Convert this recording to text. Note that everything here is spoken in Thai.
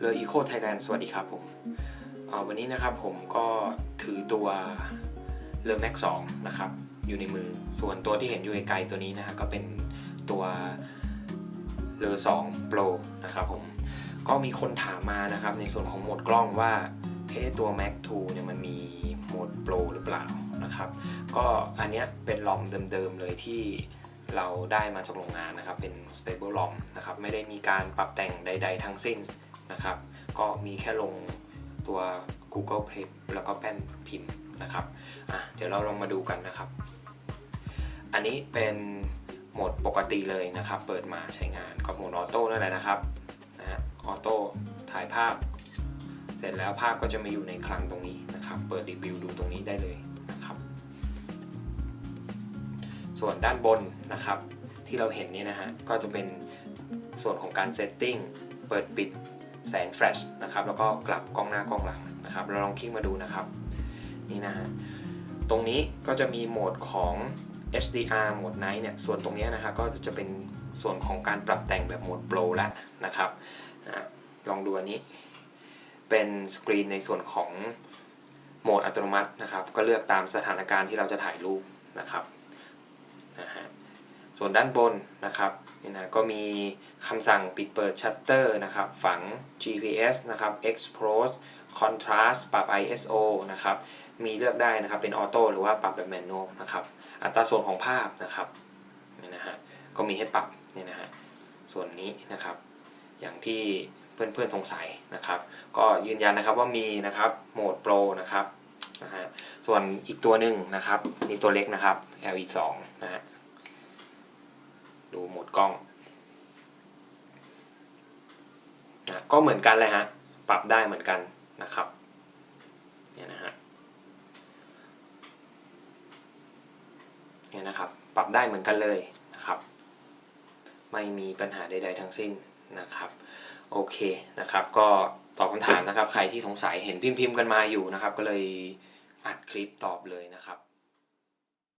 เลออีโคไทยแลนด์สวัสดีครับผมวันนี้นะครับผมก็ถือตัวเลอแม็กสองนะครับอยู่ในมือส่วนตัวที่เห็นอยู่ไกลๆตัวนี้นะฮะก็เป็นตัวเลอสองโปรนะครับผมก็มีคนถามมานะครับในส่วนของโหมดกล้องว่าเอ๊ตัว Mac 2เนี่ยมันมีโหมดโปรหรือเปล่านะครับก็อันเนี้ยเป็นลอมเดิมๆเลยที่เราได้มาจากโรงงานนะครับ เป็น stable ROM นะครับ ไม่ได้มีการปรับแต่งใด ๆ ทั้งสิ้น นะครับ ก็มีแค่ลงตัว Google Play แล้วก็แป้นพิมพ์นะครับอะเดี๋ยวเราลองมาดูกันนะครับ อันนี้เป็นโหมดปกติเลยนะครับ เปิดมาใช้งานก็โหมดออโต้นั่นแหละนะครับนะฮะออโต้ถ่ายภาพ เสร็จแล้วภาพก็จะมาอยู่ในคลังตรงนี้นะครับ เปิดรีวิวดูตรงนี้ได้เลยนะครับ ส่วนด้านบนนะครับ ที่เราเห็นนี่นะฮะก็จะเป็นส่วนของการเซตติ้งเปิดปิด แสงแฟลชนะครับแล้วก็กลับกล้องหน้ากล้องหลังนะครับเราลองคลิกมาดูนะครับนี่นะฮะตรงนี้ก็จะมีโหมดของ HDR โหมด Night เนี่ยส่วนตรงนี้นะฮะก็จะเป็นส่วนของการปรับแต่งแบบโหมดโปรแล้วนะครับลองดูอันนี้เป็นสกรีนในส่วนของโหมดอัตโนมัตินะครับ ก็เลือกตามสถานการณ์ที่เราจะถ่ายรูปนะครับนะฮะ ส่วนด้านบนนะครับนี่นะก็มีคำสั่งปิดเปิดชัตเตอร์นะครับฝัง GPS นะครับ Expose Contrast ปรับ ISO นะครับมีเลือกได้นะครับเป็นออโต้หรือว่าปรับแบบแมนนวลนะครับอัตราส่วนของภาพนะครับนี่นะฮะก็มีให้ปรับนี่นะฮะส่วนนี้นะครับ อย่างที่เพื่อนๆสงสัยนะครับ ก็ยืนยันนะครับว่ามีนะครับโหมดโปรนะครับนะฮะส่วนอีกตัวหนึ่งนะครับนี่ตัวเล็กนะครับ LE 2 นะฮะ กล้องนะก็เหมือนกันเลยฮะ ปรับได้เหมือนกันนะครับเนี่ยนะฮะเนี่ยนะครับ ปรับได้เหมือนกันเลยนะครับ ไม่มีปัญหาใด ๆ ทั้งสิ้นนะครับ โอเคนะครับ ก็ตอบคำถามนะครับ ใครที่สงสัยเห็นพิมพ์ๆกันมาอยู่นะครับ ก็เลยอัดคลิปตอบเลยนะครับ